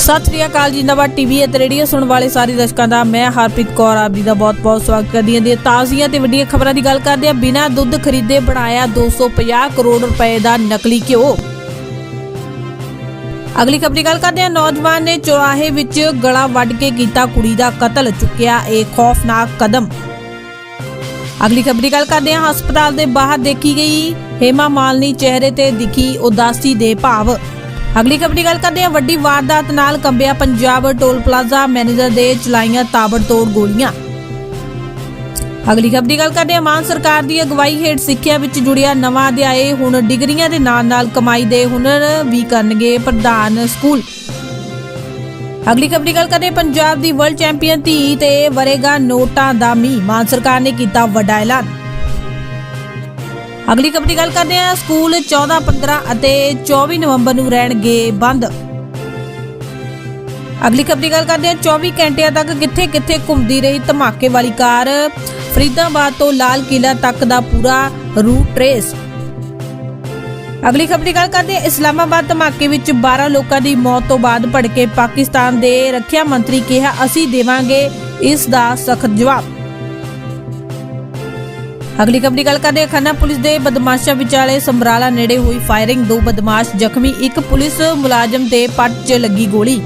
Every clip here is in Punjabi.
ਸਤਿ ਸ੍ਰੀ ਅਕਾਲ ਜੀ ਟੀਵੀ ਅਤੇ ਰੇਡੀਓ ਸੁਣਨ ਵਾਲੇ ਸਾਰੇ ਦਰਸ਼ਕਾਂ ਦਾ, ਮੈਂ ਹਰਪ੍ਰੀਤ ਕੌਰ, ਆਪ ਜੀ ਦਾ ਬਹੁਤ-ਬਹੁਤ ਸਵਾਗਤ ਕਰਦੀ ਹਾਂ। ਦੀ ਤਾਜ਼ੀਆਂ ਤੇ ਵੱਡੀਆਂ ਖਬਰਾਂ ਦੀ ਗੱਲ ਕਰਦੇ ਹਾਂ। ਬਿਨਾਂ ਦੁੱਧ ਖਰੀਦੇ ਬਣਾਇਆ 250 ਕਰੋੜ ਰੁਪਏ ਦਾ ਨਕਲੀ ਘਿਓ। ਅਗਲੀ ਖਬਰ ਦੀ ਗੱਲ ਕਰਦੇ ਹਾਂ। ਨੌਜਵਾਨ ਨੇ ਚੌਰਾਹੇ ਵਿੱਚ ਗਲਾ ਵੱਢ ਕੇ ਕੀਤਾ ਕੁੜੀ ਦਾ ਕਤਲ, ਚੁੱਕਿਆ ਇਹ ਖੌਫਨਾਕ ਕਦਮ। ਅਗਲੀ ਖਬਰ ਦੀ ਗੱਲ ਕਰਦੇ ਹਾਂ। ਹਸਪਤਾਲ ਦੇ ਬਾਹਰ ਦੇਖੀ ਗਈ ਹੇਮਾ ਮਾਲਨੀ ਚਿਹਰੇ ਤੇ ਦਿਖੀ ਉਦਾਸੀ ਦੇ ਭਾਵ। ਅਗਲੀ ਖਬਰ ਦੀ ਗੱਲ ਕਰਦੇ ਹਾਂ। ਵੱਡੀ ਵਾਰਦਾਤ ਨਾਲ ਕੰਬਿਆ ਪੰਜਾਬ ਟੋਲ ਪਲਾਜ਼ਾ। ਮੈਨੇਜਰ ਦੇ ਚਲਾਈਆਂ ਤਾਬੜਤੋੜ ਗੋਲੀਆਂ। ਅਗਲੀ ਖਬਰ ਦੀ ਗੱਲ ਕਰਦੇ ਹਾਂ। ਮਾਨ ਸਰਕਾਰ ਦੀ ਅਗਵਾਈ ਹੇਠ ਸਿੱਖਿਆ ਵਿੱਚ ਜੁੜਿਆ ਨਵਾਂ ਅਧਿਆਏ। ਹੁਣ ਡਿਗਰੀਆਂ ਦੇ ਨਾਲ-ਨਾਲ ਕਮਾਈ ਦੇ ਹੁਨਰ ਵੀ ਕਰਨਗੇ ਪ੍ਰਧਾਨ ਸਕੂਲ। ਅਗਲੀ ਖਬਰ ਦੀ ਗੱਲ ਕਰਦੇ ਪੰਜਾਬ ਦੀ ਵਰਲਡ ਚੈਂਪੀਅਨ ਧੀ ਤੇ ਵਰੇਗਾ ਨੋਟਾਂ ਦਾ ਮੀਂਹ। ਮਾਨ ਸਰਕਾਰ ਨੇ ਕੀਤਾ ਵੱਡਾ ਐਲਾਨ। ਅਗਲੀ ਖਬਰ ਦੀ ਗੱਲ ਕਰਦੇ ਹਾਂ। ਸਕੂਲ 14 15 ਅਤੇ 24 ਨਵੰਬਰ ਨੂੰ ਰਹਿਣਗੇ ਬੰਦ। ਅਗਲੀ ਖਬਰ ਦੀ ਗੱਲ ਕਰਦੇ ਹਾਂ। 24 ਘੰਟਿਆਂ ਤੱਕ ਕਿੱਥੇ-ਕਿੱਥੇ ਘੁੰਮਦੀ ਰਹੀ ਧਮਾਕੇ ਵਾਲੀ ਕਾਰ? ਫਰੀਦਾਬਾਦ ਤੋਂ ਲਾਲ ਕਿਲਾ ਤੱਕ ਦਾ ਪੂਰਾ ਰੂਟ ਟ੍ਰੇਸ। ਅਗਲੀ ਖਬਰ ਦੀ ਗੱਲ ਕਰਦੇ ਹਾਂ। ਇਸਲਾਮਾਬਾਦ ਧਮਾਕੇ ਵਿੱਚ 12 ਲੋਕਾਂ ਦੀ ਮੌਤ ਤੋਂ ਬਾਅਦ ਭੜਕੇ ਪਾਕਿਸਤਾਨ ਦੇ ਰੱਖਿਆ ਮੰਤਰੀ ਕਿਹਾ, ਅਸੀਂ ਦੇਵਾਂਗੇ ਇਸ ਦਾ ਸਖਤ ਜਵਾਬ। ਅਗਲੀ ਖਬਰ ਦੀ ਗੱਲ ਕਰਦੇ ਹਾਂ। ਖੰਨਾ ਪੁਲਿਸ ਦੇ ਬਦਮਾਸ਼ਾਂ ਵਿਚਾਲੇ ਸਮਰਾਲਾ ਨੇੜੇ ਹੋਈ ਫਾਇਰਿੰਗ ਦੋ ਬਦਮਾਸ਼ ਜ਼ਖਮੀ, ਇੱਕ ਪੁਲਿਸ ਮੁਲਾਜ਼ਮ ਦੇ ਪੱਟ 'ਚ ਲੱਗੀ ਗੋਲੀ।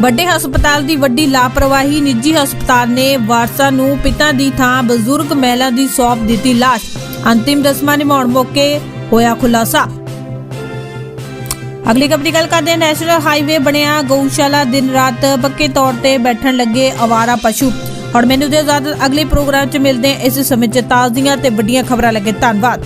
ਵੱਡੇ ਹਸਪਤਾਲ ਦੀ ਵੱਡੀ ਲਾਪਰਵਾਹੀ, ਨਿੱਜੀ ਹਸਪਤਾਲ ਨੇ ਵਾਰਸਾਂ ਨੂੰ ਪਿਤਾ ਦੀ ਥਾਂ ਬਜ਼ੁਰਗ ਮਹਿਲਾ ਦੀ ਸੌਂਪ ਦਿੱਤੀ ਲਾਸ਼। ਅੰਤਿਮ ਰਸਮਾਂ ਨਿਭਾਉਣ ਮੌਕੇ ਹੋਇਆ ਖੁਲਾਸਾ। ਅਗਲੀ ਖਬਰ ਦੀ ਗੱਲ ਕਰਦੇ ਨੈਸ਼ਨਲ ਹਾਈਵੇ ਬਣਿਆ ਗਊਸ਼ਾਲਾ ਦਿਨ ਰਾਤ ਪੱਕੇ ਤੌਰ ਤੇ ਬੈਠਣ ਲੱਗੇ ਅਵਾਰਾ ਪਸ਼ੂ। ਹੁਣ ਮੈਨੂੰ ਦੇ ਇਜਾਜ਼ਤ ਅਗਲੇ ਪ੍ਰੋਗਰਾਮ 'ਚ ਮਿਲਦੇ ਹਾਂ ਇਸ ਸਮੇਂ 'ਚ ਤਾਜ਼ੀਆਂ ਤੇ ਵੱਡੀਆਂ ਖਬਰਾਂ ਲੱਗੇ ਧੰਨਵਾਦ।